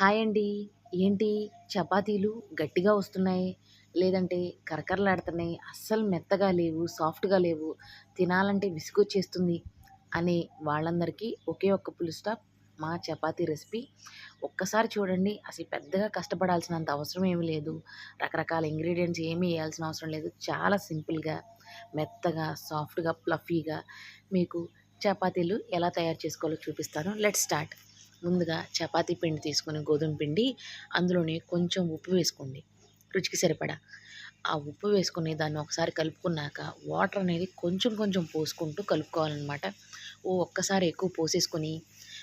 Hi అండి. ఏంటి? చపాతీలు గట్టిగా వస్తున్నాయి. లేదంటే కరకరలాడుతున్నాయి. అస్సలు మెత్తగా లేవు సాఫ్ట్గా లేవు. తినాలంటే విసుగొచ్చేస్తుంది అనే వాళ్ళందరికీ ఒకే ఒక్క పులు స్టాప్ మా చపాతీ రెసిపీ ఒక్కసారి చూడండి అసలు పెద్దగా కష్టపడాల్సినంత అవసరం ఏమీ లేదు. రకరకాల ఇంగ్రీడియంట్స్ ఏమీ వేయాల్సిన అవసరం లేదు. చాలా సింపుల్గా మెత్తగా సాఫ్ట్గా ప్లఫీగా మీకు చపాతీలు ఎలా తయారు చేసుకోవాలో చూపిస్తాను. లెట్ స్టార్ట్ ముందుగా చపాతీ పిండి తీసుకొని గోధుమ పిండి అందులోనే కొంచెం ఉప్పు వేసుకోండి. రుచికి సరిపడా. ఆ ఉప్పు వేసుకొని దాన్ని ఒకసారి కలుపుకున్నాక వాటర్ అనేది కొంచెం కొంచెం పోసుకుంటూ కలుపుకోవాలన్నమాట. ఓ ఒక్కసారి ఎక్కువ పోసేసుకొని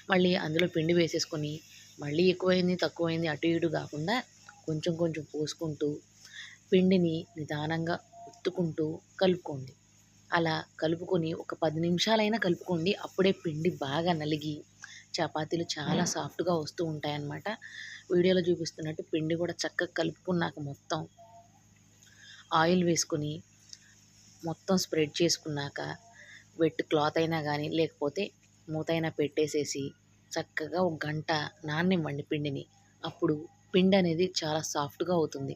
మళ్ళీ అందులో పిండి వేసేసుకొని మళ్ళీ ఎక్కువైంది తక్కువైంది అటు ఇటు కాకుండా కొంచెం కొంచెం పోసుకుంటూ పిండిని నిదానంగా ఉత్తుకుంటూ కలుపుకోండి. అలా కలుపుకొని ఒక పది నిమిషాలైనా కలుపుకోండి అప్పుడే పిండి బాగా నలిగి చపాతీలు చాలా సాఫ్ట్గా వస్తూ ఉంటాయన్నమాట. వీడియోలో చూపిస్తున్నట్టు పిండి కూడా చక్కగా కలుపుకున్నాక మొత్తం ఆయిల్ వేసుకుని మొత్తం స్ప్రెడ్ చేసుకున్నాక వెట్ క్లాత్ అయినా కానీ లేకపోతే మూతైనా పెట్టేసేసి చక్కగా ఒక గంట నాననివ్వండి పిండిని. అప్పుడు పిండి అనేది చాలా సాఫ్ట్గా అవుతుంది.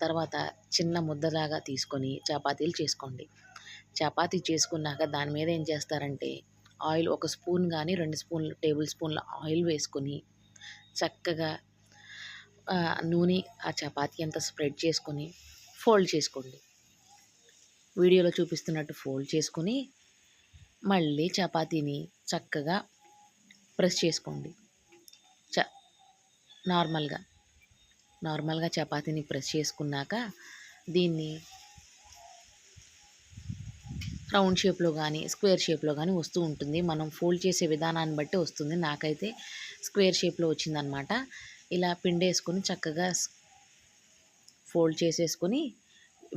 తర్వాత చిన్న ముద్దలాగా తీసుకొని చపాతీలు చేసుకోండి. చపాతీ చేసుకున్నాక దాని మీద ఏం చేస్తారంటే ఆయిల్ ఒక స్పూన్ కానీ రెండు స్పూన్లు టేబుల్ స్పూన్ల ఆయిల్ వేసుకొని చక్కగా నూనె ఆ చపాతీ అంతా స్ప్రెడ్ చేసుకొని ఫోల్డ్ చేసుకోండి. వీడియోలో చూపిస్తున్నట్టు ఫోల్డ్ చేసుకొని మళ్ళీ చపాతీని చక్కగా ప్రెస్ చేసుకోండి. చ నార్మల్గా నార్మల్గా చపాతీని ప్రెస్ చేసుకున్నాక దీన్ని రౌండ్ షేప్లో కానీ స్క్వేర్ షేప్లో కానీ వస్తూ ఉంటుంది. మనం ఫోల్డ్ చేసే విధానాన్ని బట్టి వస్తుంది. నాకైతే స్క్వేర్ షేప్లో వచ్చిందనమాట. ఇలా పిండి వేసుకొని చక్కగా ఫోల్డ్ చేసేసుకొని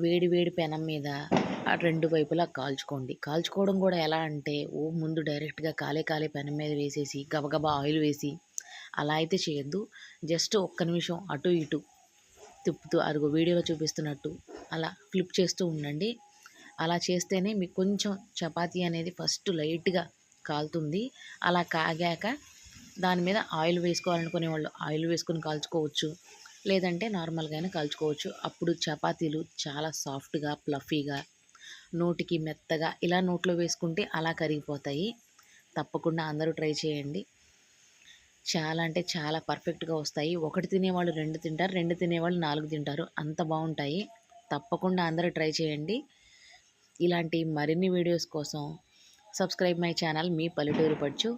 వేడి వేడి పెనం మీద రెండు వైపులా కాల్చుకోండి. కాల్చుకోవడం కూడా ఎలా అంటే ఓ ముందు డైరెక్ట్గా కాలే కాలే పెనం మీద వేసేసి గబగబా ఆయిల్ వేసి అలా అయితే చేయొద్దు. జస్ట్ ఒక్క నిమిషం అటు ఇటు తిప్పుతూ అరుగు వీడియోలో చూపిస్తున్నట్టు అలా ఫ్లిప్ చేస్తూ ఉండండి. అలా చేస్తేనే మీకు కొంచెం చపాతీ అనేది ఫస్ట్ లైట్గా కాలుతుంది. అలా కాగాక దాని మీద ఆయిల్ వేసుకోవాలనుకునే వాళ్ళు ఆయిల్ వేసుకొని కాల్చుకోవచ్చు. లేదంటే నార్మల్గానే కాల్చుకోవచ్చు. అప్పుడు చపాతీలు చాలా సాఫ్ట్గా ప్లఫీగా నోటికి మెత్తగా ఇలా నోట్లో వేసుకుంటే అలా కరిగిపోతాయి. తప్పకుండా అందరూ ట్రై చేయండి. చాలా అంటే చాలా పర్ఫెక్ట్గా వస్తాయి. ఒకటి తినేవాళ్ళు రెండు తింటారు రెండు తినేవాళ్ళు నాలుగు తింటారు. అంత బాగుంటాయి. తప్పకుండా అందరూ ట్రై చేయండి. ఇలాంటి మరిన్ని వీడియోస్ కోసం సబ్స్క్రైబ్ మై ఛానల్ మీ పల్లెటూరు పడుచు.